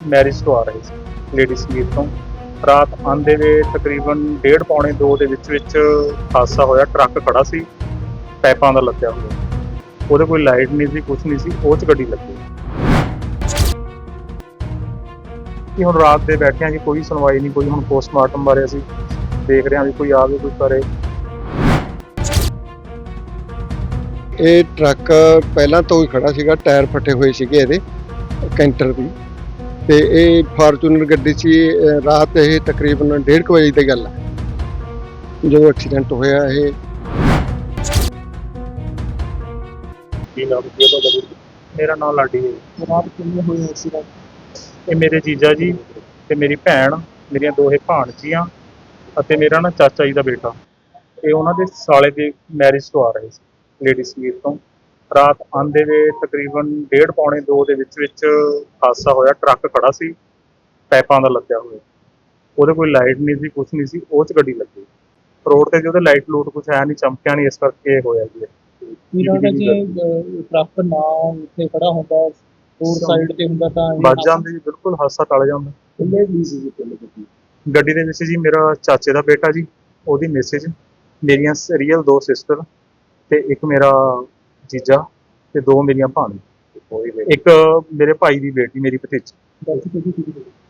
Marriage ਤੋਂ ਆ ਰਹੇ ਸੀ ਲੇਡੀ ਸੰਗੀਤ ਤੋਂ। ਰਾਤ ਆਂਦੇ ਵੇ ਤਕਰੀਬਨ 1:30 ਪੌਣੇ 2 ਦੇ ਵਿੱਚ ਵਿੱਚ ਹਾਦਸਾ ਹੋਇਆ, ਟਰੱਕ ਖੜਾ ਸੀ, ਪੈਪਾਂ ਦਾ ਲੱਗਿਆ ਹੋਇਆ। ਉਹਦੇ ਕੋਈ ਲਾਈਟ ਨਹੀਂ ਸੀ ਕੁਝ ਨਹੀਂ ਸੀ, ਉਹ 'ਚ ਗੱਡੀ ਲੱਗੀ। ਕਿ ਹੁਣ ਰਾਤ ਦੇ ਬੈਠੇ ਹਾਂ ਜੀ, ਕੋਈ ਸੁਣਵਾਈ ਨਹੀਂ, ਕੋਈ ਹੁਣ ਪੋਸਟਮਾਰਟਮ ਬਾਰੇ ਅਸੀਂ ਦੇਖ ਰਹੇ ਹਾਂ ਵੀ ਕੋਈ ਆਵੇ, ਕੋਈ ਕਰੇ। ਇਹ ਟਰੱਕ ਪਹਿਲਾਂ ਤੋਂ ਹੀ ਖੜਾ ਸੀਗਾ, ਟਾਇਰ ਫਟੇ ਹੋਏ ਸੀਗੇ ਇਹਦੇ, ਕੈਂਟਰ ਦੀ। ਤੇ ਇਹ ਫਾਰਚੂਨਰ ਗੱਡੀ ਅਹ, ਰਾਤ ਇਹ ਤਕਰੀਬਨ 1:30 ਵਜੇ ਦੀ ਗੱਲ ਹੈ। ਜਦੋਂ ਐਕਸੀਡੈਂਟ ਹੋਇਆ ਇਹ। ਕੀ ਨਾਮ ਕੀ ਹੈ ਤੁਹਾਡਾ ਮੇਰਾ ਨਾਮ ਲਾਡੀ ਹੈ। ਜਨਾਬ ਕਿੰਨੇ ਹੋਏ ਐਕਸੀਡੈਂਟ ਇਹ ਮੇਰੇ ਜੀਜਾ ਜੀ ਤੇ ਮੇਰੀ ਭੈਣ ਮੇਰੀਆਂ ਦੋਹੇ ਭਾਣਜੀਆਂ ਅਤੇ ਮੇਰਾ ਨਾ ਚਾਚਾ ਜੀ ਦਾ ਬੇਟਾ। ਇਹ ਉਹਨਾਂ ਦੇ ਸਾਲੇ ਦੇ ਮੈਰਿਜ ਤੋਂ ਆ ਰਹੇ ਸੀ ਲੇਡੀ ਸੰਗੀਤ ਤੋਂ। ਰਾਤ ਆਂਦੇ ਵੇ ਤਕਰੀਬਨ 1:30 ਪੌਣੇ 2 ਦੇ ਵਿੱਚ ਵਿੱਚ ਹਾਦਸਾ ਹੋਇਆ ਟਰੱਕ ਖੜਾ ਸੀ ਪੈਪਾਂ ਦਾ ਲੱਗਿਆ ਹੋਇਆ। ਉਹਦੇ ਕੋਈ ਲਾਈਟ ਨਹੀਂ ਸੀ ਕੁਝ ਨਹੀਂ ਸੀ ਉਹ 'ਚ ਗੱਡੀ ਲੱਗੀ। ਰੋਡ ਤੇ ਜਿਹਦੇ ਲਾਈਟ ਲੂਟ ਕੁਝ ਹੈ ਨਹੀਂ ਚਮਕਿਆ ਨਹੀਂ ਇਸ ਕਰਕੇ ਹੋਇਆ ਜੀ। ਜੇ ਟਰੱਕ ਨਾ ਉੱਥੇ ਖੜਾ ਹੁੰਦਾ ਰੋਡ ਸਾਈਡ ਤੇ ਹੁੰਦਾ ਤਾਂ ਇਹ ਵੱਜ ਜਾਂਦੇ ਜੀ ਬਿਲਕੁਲ ਹਾਦਸਾ ਟਲ ਜਾਂਦਾ। ਕਿੰਨੇ ਵੀ ਸੀ ਜੀ ਕਿੰਨੇ ਗੱਡੀ? ਗੱਡੀ ਦੇ ਵਿੱਚ ਜੀ ਮੇਰਾ ਚਾਚੇ ਦਾ ਬੇਟਾ ਜੀ ਉਹਦੀ ਮੈਸੇਜ ਮੇਰੀਆਂ ਰੀਅਲ ਦੋ ਸਿਸਟਰ ਤੇ ਇੱਕ ਮੇਰਾ ਜੀਜਾ ਤੇ ਦੋ ਮੇਰੀਆਂ ਭਾਣੀਆਂ। ਇੱਕ ਮੇਰੇ ਭਾਈ ਦੀ ਬੇਟੀ ਮੇਰੀ ਭਤੀਜੀ।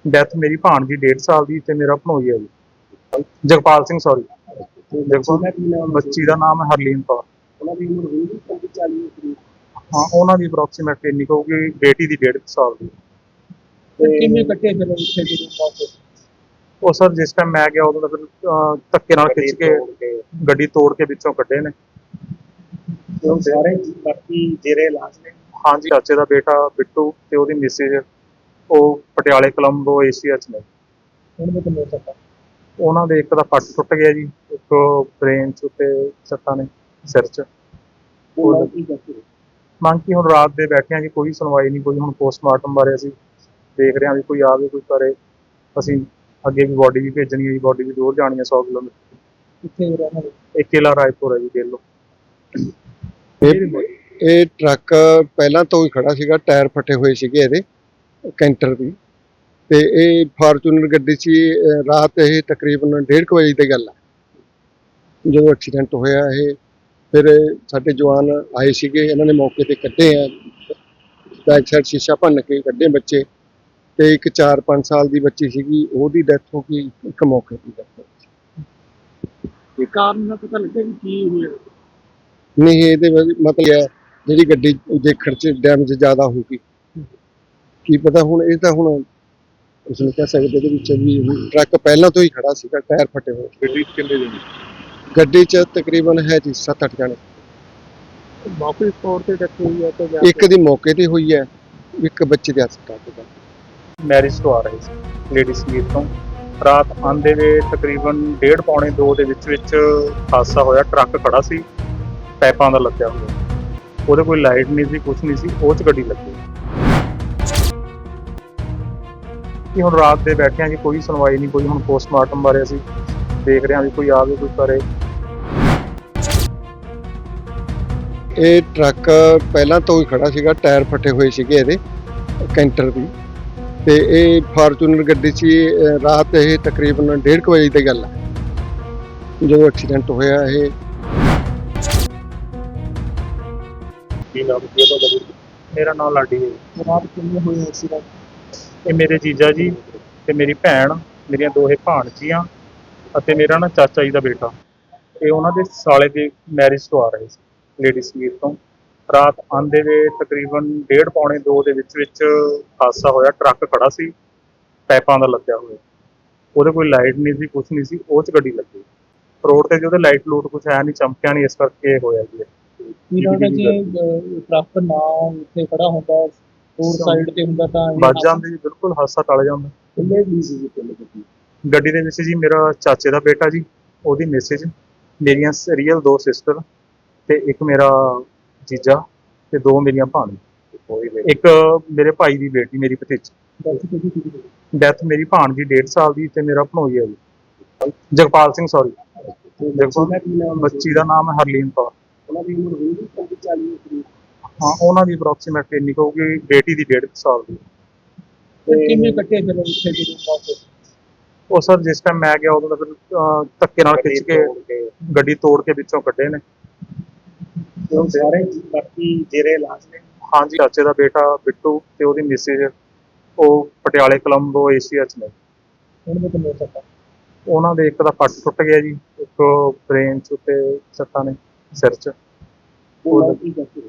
ਡੈਥ ਮੇਰੀ ਭਾਣਜੀ 1.5 ਸਾਲ ਦੀ ਤੇ ਮੇਰਾ ਭਣੋਈ ਹੈ ਜੀ। ਜਗਪਾਲ ਸਿੰਘ ਸੌਰੀ ਬੱਚੀ ਦਾ ਨਾਮ ਹੈ ਹਰਲੀਨ ਕੌਰ। ਉਹਨਾਂ ਦੀ ਉਮਰ ਹੋਈ 40 40 ਹਾਂ ਉਹਨਾਂ ਦੀ ਅਪਰੋਕਸੀਮੇਟਲੀ ਇੰਨੀ ਕੁ ਹੋਊਗੀ ਬੇਟੀ ਦੀ 1.5 ਸਾਲ ਦੀ। ਕਿੰਨੇ ਕੱਟੇ ਚਲੋ ਉੱਥੇ ਜਦੋਂ ਮੌਕੇ ਉਹ ਸਰ ਜਿਸ ਟਾਈਮ ਮੈਂ ਗਿਆ ਉਦੋਂ ਤਾਂ ਫਿਰ ਧੱਕੇ ਨਾਲ ਖਿੱਚ ਕੇ ਗੱਡੀ ਤੋੜ ਕੇ ਵਿੱਚੋਂ ਕੱਢੇ ਨੇ। ਉਹ ਸਾਰੇ ਬਾਕੀ ਜਿਹੜੇ ਇਲਾਜ ਨੇ। ਹਾਂਜੀ ਚਾਚੇ ਦਾ ਬੇਟਾ ਬਿੱਟੂ ਤੇ ਉਹਦੀ ਮਿਸਿਸ ਉਹ ਪਟਿਆਲੇ ਕਲੰਬੋ ਏਸ਼ੀਆ ਚ ਨੇ। ਉਹਨਾਂ ਦੇ ਕਿੰਨੇ ਸੱਟਾਂ? ਉਹਨਾਂ ਦੇ ਇੱਕ ਦਾ ਪੱਟ ਟੁੱਟ ਗਿਆ ਜੀ ਇੱਕ ਬ੍ਰੇਨ ਚ ਤੇ ਸੱਟਾਂ ਨੇ ਸਿਰ ਚ। ਉਹ ਕੀ ਕਰਦੇ? ਮੰਗ ਕੀ ਹੁਣ ਰਾਤ ਦੇ ਬੈਠੇ ਹਾਂ ਜੀ ਕੋਈ ਸੁਣਵਾਈ ਨਹੀਂ ਕੋਈ ਹੁਣ ਪੋਸਟਮਾਰਟਮ ਬਾਰੇ ਅਸੀਂ ਦੇਖ ਰਹੇ ਹਾਂ ਵੀ ਕੋਈ ਆਵੇ ਕੋਈ ਕਰੇ। ਅਸੀਂ ਅੱਗੇ ਵੀ ਬਾਡੀ ਵੀ ਭੇਜਣੀ ਹੈ ਜੀ ਬਾਡੀ ਵੀ ਦੂਰ ਜਾਣੀ ਹੈ 100 ਕਿਲੋਮੀਟਰ। ਕਿੱਥੇ ਰਹਿਣਾ? ਇਹ ਕਿਲਾ ਰਾਏਪੁਰ ਹੈ ਜੀ ਦੇਖ ਲਓ ਇਹ ਇਹ ਟਰੱਕ ਪਹਿਲਾਂ ਤੋਂ ਹੀ ਖੜਾ ਸੀਗਾ ਟਾਇਰ ਫਟੇ ਹੋਏ ਸੀਗੇ ਇਹਦੇ ਕੈਂਟਰ ਦੀ। ਤੇ ਇਹ ਫਾਰਚੂਨਰ ਗੱਡੀ ਅਹ, ਰਾਤ ਇਹ ਤਕਰੀਬਨ 1:30 ਵਜੇ ਦੀ ਗੱਲ ਹੈ ਜਦੋਂ ਐਕਸੀਡੈਂਟ ਹੋਇਆ ਇਹ ਫਿਰ ਸਾਡੇ ਜਵਾਨ ਆਏ ਸੀਗੇ ਇਹਨਾਂ ਨੇ ਮੌਕੇ ਤੇ ਕੱਢੇ ਆ। ਬੈਕ ਸਾਈਡ ਸ਼ੀਸ਼ਾ ਭੰਨ ਕੇ ਕੱਢੇ ਬੱਚੇ। ਤੇ ਇੱਕ 4-5 ਸਾਲ ਦੀ ਬੱਚੀ ਸੀਗੀ ਉਹਦੀ ਡੈਥ ਹੋ ਗਈ ਇੱਕ ਮੌਕੇ ਤੇ death ਹੋ ਗਈ। ਇਹ ਕਾਰਨ ਦਾ ਪਤਾ ਲੱਗਿਆ ਕਿ ਕੀ ਹੋਇਆ? ਨਹੀਂ ਇਹਦੇ ਵਿੱਚ ਮਤਲਬ ਹੈ ਜਿਹੜੀ ਗੱਡੀ ਦੇਖਣ ਚ ਡੈਮੇਜ ਜ਼ਿਆਦਾ ਹੋਊਗੀ। ਕੀ ਪਤਾ ਹੁਣ ਇਹ ਤਾਂ ਹੁਣ ਉਸ ਨੂੰ ਕਹਿ ਸਕਦੇ ਇਹਦੇ ਵਿੱਚ ਵੀ ਹੁਣ ਟਰੱਕ ਪਹਿਲਾਂ ਤੋਂ ਹੀ ਖੜਾ ਸੀਗਾ ਟਾਇਰ ਫਟੇ ਹੋਏ। ਗੱਡੀ ਕਿੰਨੇ ਜਣੇ? ਗੱਡੀ 'ਚ ਤਕਰੀਬਨ ਹੈ ਜੀ 7-8 ਜਣੇ। ਮੌਕੇ ਤੌਰ ਤੇ ਡੈਥ ਹੋਈ ਹੈ ਤਾਂ ਇੱਕ ਦੀ ਮੌਕੇ ਤੇ ਹੋਈ ਹੈ ਇੱਕ ਬੱਚੇ ਦੇ ਹਸਪਤਾਲ ਤੇ ਮੈਰਿਜ ਤੋਂ ਆ ਰਹੇ ਸੀ ਲੇਡੀ ਸੰਗੀਤ ਤੋਂ। ਰਾਤ ਆਂਦੇ ਵੇ ਤਕਰੀਬਨ 1:30 ਪੌਣੇ 2 ਦੇ ਵਿੱਚ ਵਿੱਚ ਹਾਦਸਾ ਹੋਇਆ ਟਰੱਕ ਖੜਾ ਸੀ। ਪੈਪਾਂ ਦਾ ਲੱਗਿਆ ਹੋਇਆ। ਉਹਦੇ ਕੋਈ ਲਾਈਟ ਨਹੀਂ ਸੀ ਕੁਝ ਨਹੀਂ ਸੀ, ਉਹ 'ਚ ਗੱਡੀ ਲੱਗੀ। ਕਿ ਹੁਣ ਰਾਤ ਦੇ ਬੈਠੇ ਹਾਂ ਜੀ, ਕੋਈ ਸੁਣਵਾਈ ਨਹੀਂ, ਕੋਈ ਹੁਣ ਪੋਸਟਮਾਰਟਮ ਬਾਰੇ ਅਸੀਂ ਦੇਖ ਰਹੇ ਹਾਂ ਵੀ ਕੋਈ ਆਵੇ, ਕੋਈ ਕਰੇ। ਇਹ ਟਰੱਕ ਪਹਿਲਾਂ ਤੋਂ ਹੀ ਖੜਾ ਸੀਗਾ, ਟਾਇਰ ਫਟੇ ਹੋਏ ਸੀਗੇ ਇਹਦੇ, ਕੈਂਟਰ ਦੀ। ਤੇ ਇਹ ਫਾਰਚੂਨਰ ਗੱਡੀ ਸੀ ਰਾਤ ਇਹ ਤਕਰੀਬਨ 1:30 ਵਜੇ ਦੀ ਗੱਲ ਹੈ ਜਦੋਂ ਐਕਸੀਡੈਂਟ ਹੋਇਆ ਇਹ। ਕੀ ਨਾਮ ਕੀ ਹੈ ਤੁਹਾਡਾ ਮੇਰਾ ਨਾਮ ਲਾਡੀ ਹੈ। ਜਨਾਬ ਕਿੰਨੇ ਹੋਏ ਐਕਸੀਡੈਂਟ ਇਹ ਮੇਰੇ ਜੀਜਾ ਜੀ ਤੇ ਮੇਰੀ ਭੈਣ ਮੇਰੀਆਂ ਦੋਹੇ ਭਾਣਜੀਆਂ ਅਤੇ ਮੇਰਾ ਨਾ ਚਾਚਾ ਜੀ ਦਾ ਬੇਟਾ। ਇਹ ਉਹਨਾਂ ਦੇ ਸਾਲੇ ਦੇ ਮੈਰਿਜ ਤੋਂ ਆ ਰਹੇ ਸੀ ਲੇਡੀ ਸੰਗੀਤ ਤੋਂ। ਰਾਤ ਆਂਦੇ ਵੇ ਤਕਰੀਬਨ 1:30 ਪੌਣੇ 2 ਦੇ ਵਿੱਚ ਵਿੱਚ ਹਾਦਸਾ ਹੋਇਆ ਟਰੱਕ ਖੜਾ ਸੀ ਪੈਪਾਂ ਦਾ ਲੱਗਿਆ ਹੋਇਆ। ਉਹਦੇ ਕੋਈ ਲਾਈਟ ਨਹੀਂ ਸੀ ਕੁਝ ਨਹੀਂ ਸੀ ਉਹ 'ਚ ਗੱਡੀ ਲੱਗੀ। ਰੋਡ ਤੇ ਜਿਹਦੇ ਲਾਈਟ ਲੂਟ ਕੁਝ ਹੈ ਨਹੀਂ ਚਮਕਿਆ ਨਹੀਂ ਇਸ ਕਰਕੇ ਹੋਇਆ ਜੀ। ਕੀ ਲੱਗਦਾ ਜੇ? ਨਾ ਉੱਥੇ ਖੜਾ ਹੁੰਦਾ ਰੋਡ ਸਾਈਡ ਤੇ ਹੁੰਦਾ ਤਾਂ ਇਹ ਵੱਜ ਜਾਂਦੇ ਜੀ ਬਿਲਕੁਲ ਹਾਦਸਾ ਟਲ ਜਾਂਦਾ। ਕਿੰਨੇ ਵੀ ਸੀ ਜੀ ਕਿੰਨੇ ਗੱਡੀ? ਗੱਡੀ ਦੇ ਵਿੱਚ ਜੀ ਮੇਰਾ ਚਾਚੇ ਦਾ ਬੇਟਾ ਜੀ ਉਹਦੀ ਮੈਸੇਜ ਮੇਰੀਆਂ ਰੀਅਲ ਦੋ ਸਿਸਟਰ ਤੇ ਇੱਕ ਮੇਰਾ ਜੀਜਾ ਤੇ ਦੋ ਮੇਰੀਆਂ ਭਾਣੀਆਂ। ਇੱਕ ਮੇਰੇ ਭਾਈ ਦੀ ਬੇਟੀ ਮੇਰੀ ਭਤੀਜੀ। ਡੈਥ ਮੇਰੀ ਭਾਣਜੀ 1.5 ਸਾਲ ਦੀ ਤੇ ਮੇਰਾ ਭਣੋਈ ਹੈ ਜੀ। ਜਗਪਾਲ ਸਿੰਘ ਸੌਰੀ ਬੱਚੀ ਕੀ ਨਾਮ ਬੱਚੀ ਦਾ ਨਾਮ ਹੈ ਹਰਲੀਨ ਕੌਰ। ਉਹਨਾਂ ਦੀ ਉਮਰ ਹੋਈ 40 40 ਹਾਂ ਉਹਨਾਂ ਦੀ ਅਪਰੋਕਸੀਮੇਟਲੀ ਇੰਨੀ ਹੋਊਗੀ ਬੇਟੀ ਦੀ 1.5 ਸਾਲ ਦੀ। ਤੇ ਕਿਵੇਂ ਕੱਟੇ ਫਿਰ ਉੱਥੇ ਮੌਕੇ ਉਹ ਸਰ ਜਿਸ ਟਾਈਮ ਮੈਂ ਗਿਆ ਉਦੋਂ ਤਾਂ ਫਿਰ ਧੱਕੇ ਨਾਲ ਖਿੱਚ ਕੇ ਗੱਡੀ ਤੋੜ ਕੇ। ਵਿੱਚੋਂ ਕੱਢੇ ਨੇ। ਸਾਰੇ ਬਾਕੀ ਜਿਹੜੇ ਇਲਾਜ ਨੇ। ਹਾਂਜੀ ਚਾਚੇ ਦਾ ਬੇਟਾ ਬਿੱਟੂ ਤੇ ਉਹਦੀ ਮਿਸਿਸ ਉਹ ਪਟਿਆਲੇ ਕੋਲੰਬੋ ਏਸ਼ੀਆ ਚ ਨੇ। ਉਹਨਾਂ ਦੇ ਇੱਕ ਦਾ ਪੱਟ ਟੁੱਟ ਗਿਆ ਜੀ ਇੱਕ ਬ੍ਰੇਨ ਚ ਤੇ ਸੱਟਾਂ ਨੇ। ਸਿਰ ਚ। ਉਹ ਕੀ ਕਰਦੇ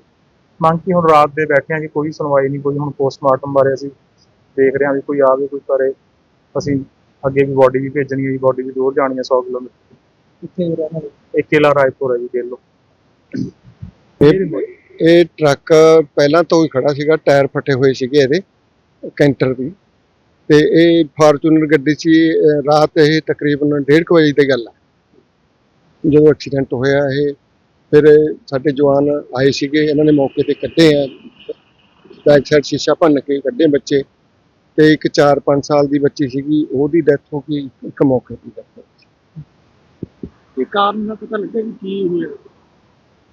ਮੰਗ ਕੀ ਹੁਣ ਰਾਤ ਦੇ ਬੈਠੇ ਆ ਜੀ ਕੋਈ ਸੁਣਵਾਈ ਨਹੀਂ ਕੋਈ ਹੁਣ ਪੋਸਟਮਾਰਟਮ ਬਾਰੇ ਅਸੀਂ ਦੇਖ ਰਹੇ ਹਾਂ ਵੀ ਕੋਈ ਆਵੇ ਕੋਈ ਕਰੇ। ਅਸੀਂ ਅੱਗੇ ਵੀ ਬਾਡੀ ਵੀ ਭੇਜਣੀ ਹੈ ਜੀ ਬਾਡੀ ਵੀ ਦੂਰ ਜਾਣੀ ਹੈ 100 ਕਿਲੋਮੀਟਰ। ਕਿੱਥੇ ਰਹਿਣ ਵਾਲੇ ਇਹ ਕਿਲਾ ਰਾਏਪੁਰ ਹੈ ਜੀ ਦੇਖ ਇਹ ਇਹ ਟਰੱਕ ਪਹਿਲਾਂ ਤੋਂ ਹੀ ਖੜਾ ਸੀਗਾ ਟਾਇਰ ਫਟੇ ਹੋਏ ਸੀਗੇ ਇਹਦੇ ਕੈਂਟਰ ਦੀ। ਤੇ ਇਹ ਫਾਰਚੂਨਰ ਗੱਡੀ ਸੀ ਅਹ ਰਾਤ ਇਹ ਤਕਰੀਬਨ 1:30 ਵਜੇ ਦੀ ਗੱਲ ਹੈ। ਜਦੋਂ ਐਕਸੀਡੈਂਟ ਹੋਇਆ ਇਹ ਫਿਰ ਸਾਡੇ ਜਵਾਨ ਆਏ ਸੀਗੇ ਇਹਨਾਂ ਨੇ ਮੌਕੇ ਤੇ ਕੱਢੇ ਆ। ਬੈਕ ਸਾਈਡ ਸ਼ੀਸ਼ਾ ਭੰਨ ਕੇ ਕੱਢੇ ਬੱਚੇ ਤੇ ਇੱਕ 4-5 ਸਾਲ ਦੀ ਬੱਚੀ ਸੀਗੀ ਉਹਦੀ ਡੈਥ ਹੋ ਗਈ ਇੱਕ ਮੌਕੇ ਤੇ ਹੋ ਗਈ। ਇਹ ਕਾਰਨ ਦਾ ਪਤਾ ਲੱਗਿਆ ਕਿ ਕੀ ਹੋਇਆ?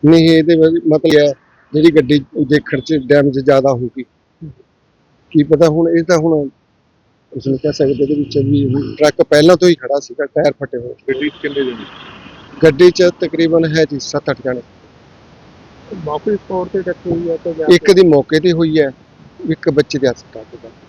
ਨਹੀਂ ਇਹਦੇ ਮਤਲਬ ਹੈ ਜਿਹੜੀ ਗੱਡੀ ਦੇਖਣ ਚ ਡੈਮੇਜ ਜ਼ਿਆਦਾ ਹੋਊਗੀ ਕੀ ਪਤਾ ਹੁਣ ਇਹ ਤਾਂ ਹੁਣ ਉਸ ਨੂੰ ਕਹਿ ਸਕਦੇ ਇਹਦੇ ਵਿੱਚ ਵੀ ਟਰੱਕ ਪਹਿਲਾਂ ਤੋਂ ਹੀ ਖੜਾ ਸੀਗਾ ਟਾਇਰ ਫਟੇ ਹੋਏ। ਗੱਡੀ ਕਿੰਨੇ ਜਣੇ? ਗੱਡੀ 'ਚ ਤਕਰੀਬਨ ਹੈ ਜੀ 7-8 ਜਣੇ। ਤੌਰ ਤੇ ਡੈਥ ਹੋਈ ਹੈ ਤਾਂ ਜਾਂ ਇੱਕ ਦੀ ਮੌਕੇ ਤੇ ਹੋਈ ਹੈ ਇੱਕ ਬੱਚੇ ਦੇ ਹਸਪਤਾਲ ਤੇ। ਦਾਖਲ